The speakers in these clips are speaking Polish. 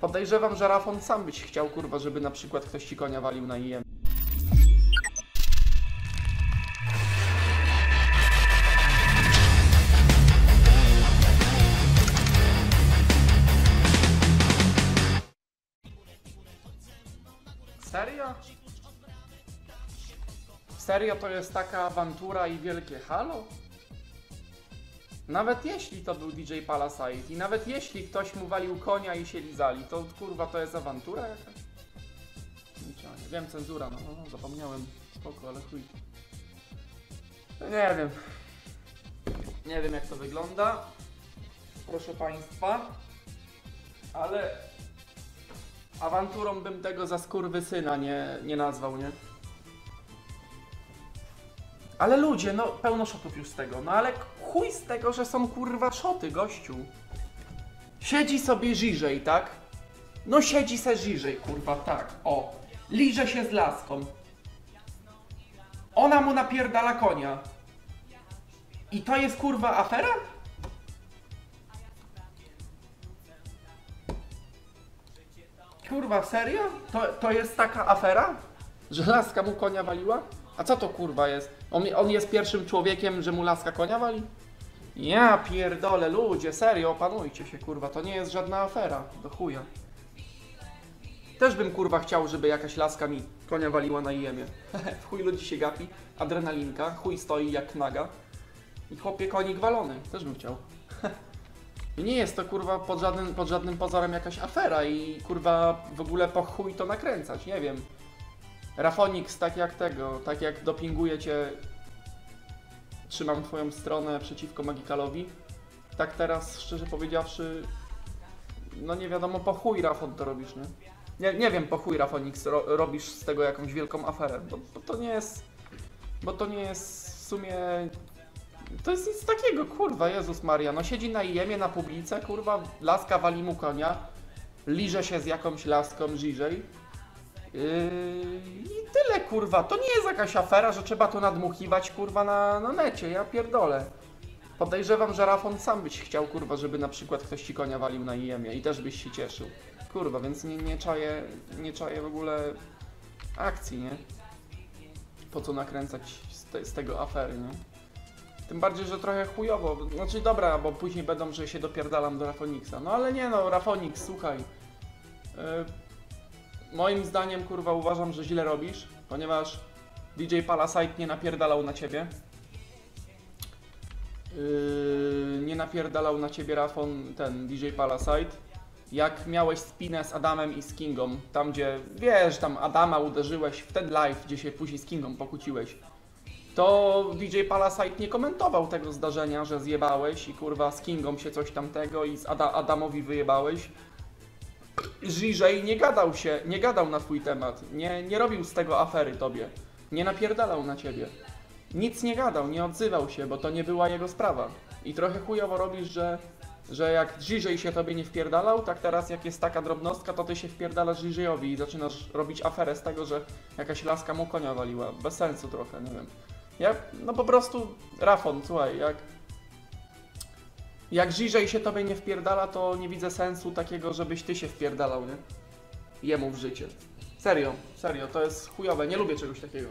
Podejrzewam, że Rafon sam byś chciał, kurwa, żeby na przykład ktoś ci konia walił na IM. Serio? Serio to jest taka awantura i wielkie halo? Nawet jeśli to był DJ Palasite i nawet jeśli ktoś mu walił konia i się lizali, to kurwa to jest awantura jakaś? Nie wiem, cenzura, no, no zapomniałem, spoko, ale chuj. No nie wiem. Nie wiem jak to wygląda, proszę Państwa, ale awanturą bym tego za syna nie, nie nazwał, nie? Ale ludzie, no pełno szotów już z tego, no ale chuj z tego, że są kurwa szoty, gościu. Siedzi sobie Żyżej, tak? No siedzi se Żyżej, kurwa, tak, o. Liże się z laską. Ona mu napierdala konia. I to jest kurwa afera? Kurwa, serio? To, to jest taka afera? Że laska mu konia waliła? A co to kurwa jest? On, on jest pierwszym człowiekiem, że mu laska konia wali? Ja pierdolę, ludzie, serio, opanujcie się kurwa, to nie jest żadna afera, do chuja. Też bym kurwa chciał, żeby jakaś laska mi konia waliła na IEM-ie. w chuj ludzi się gapi, adrenalinka, chuj stoi jak naga. I chłopie konik walony, też bym chciał. Nie jest to kurwa pod żadnym, pod żadnym pozorem jakaś afera i kurwa w ogóle po chuj to nakręcać, nie wiem. Rafonix, tak jak tego, tak jak dopinguje cię, trzymam twoją stronę przeciwko Magikalowi, tak teraz, szczerze powiedziawszy, no nie wiadomo po chuj Rafon to robisz, nie? Nie, nie wiem po chuj Rafonix ro, robisz z tego jakąś wielką aferę, bo, bo to nie jest, bo to nie jest w sumie, to jest nic takiego, kurwa, Jezus Maria, no siedzi na IEM-ie, na publice, kurwa, laska wali mu konia, liże się z jakąś laską bliżej, I tyle kurwa. To nie jest jakaś afera, że trzeba to nadmuchiwać kurwa na, na necie. Ja pierdolę. Podejrzewam, że Rafon sam byś chciał kurwa, żeby na przykład ktoś ci konia walił na IEM-ie i też byś się cieszył. Kurwa, więc nie, nie czaję, nie czaję w ogóle akcji, nie? Po co nakręcać z, te, z tego afery, nie? Tym bardziej, że trochę chujowo. Znaczy dobra, bo później będą, że się dopierdalam do Rafoniksa. No ale nie no, Rafonix, słuchaj. Yy, moim zdaniem, kurwa, uważam, że źle robisz, ponieważ DJ Palasite nie napierdalał na ciebie. Yy, nie napierdalał na ciebie Rafon, ten DJ Palasite. Jak miałeś spinę z Adamem i z Kingą, tam gdzie, wiesz, tam Adama uderzyłeś w ten live, gdzie się później z Kingą pokłóciłeś, to DJ Palasite nie komentował tego zdarzenia, że zjebałeś i kurwa z Kingą się coś tamtego i z Ada Adamowi wyjebałeś Żyżej nie gadał się, nie gadał na twój temat, nie, nie robił z tego afery tobie, nie napierdalał na ciebie. Nic nie gadał, nie odzywał się, bo to nie była jego sprawa. I trochę chujowo robisz, że, że jak Żyżej się tobie nie wpierdalał, tak teraz jak jest taka drobnostka, to ty się wpierdalasz Żyżejowi i zaczynasz robić aferę z tego, że jakaś laska mu konia waliła. Bez sensu trochę, nie wiem. Ja, no po prostu, Rafon, słuchaj, jak jak Żyżej się tobie nie wpierdala, to nie widzę sensu takiego, żebyś ty się wpierdalał, nie? Jemu w życie. Serio, serio, to jest chujowe, nie lubię czegoś takiego.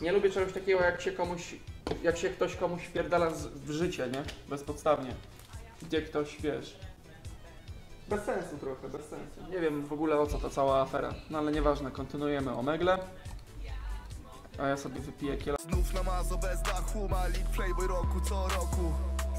Nie lubię czegoś takiego, jak się komuś, jak się ktoś komuś wpierdala z, w życie, nie? Bezpodstawnie. Gdzie ktoś, wiesz... Bez sensu trochę, bez sensu. Nie wiem w ogóle o co ta cała afera. No ale nieważne, kontynuujemy Omegle. A ja sobie wypiję kiela. Znów na mazo bez dachu, malik playboy roku co roku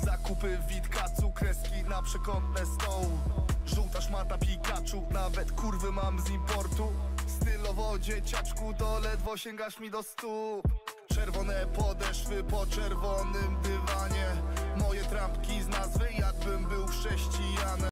Zakupy Witkacu, kreski na przekątne stołu Żółta szmata Pikachu, nawet kurwy mam z importu. Stylowo dzieciaczku, to ledwo sięgasz mi do stóp Czerwone podeszwy po czerwonym dywanie. Moje trampki z nazwy jakbym był chrześcijanem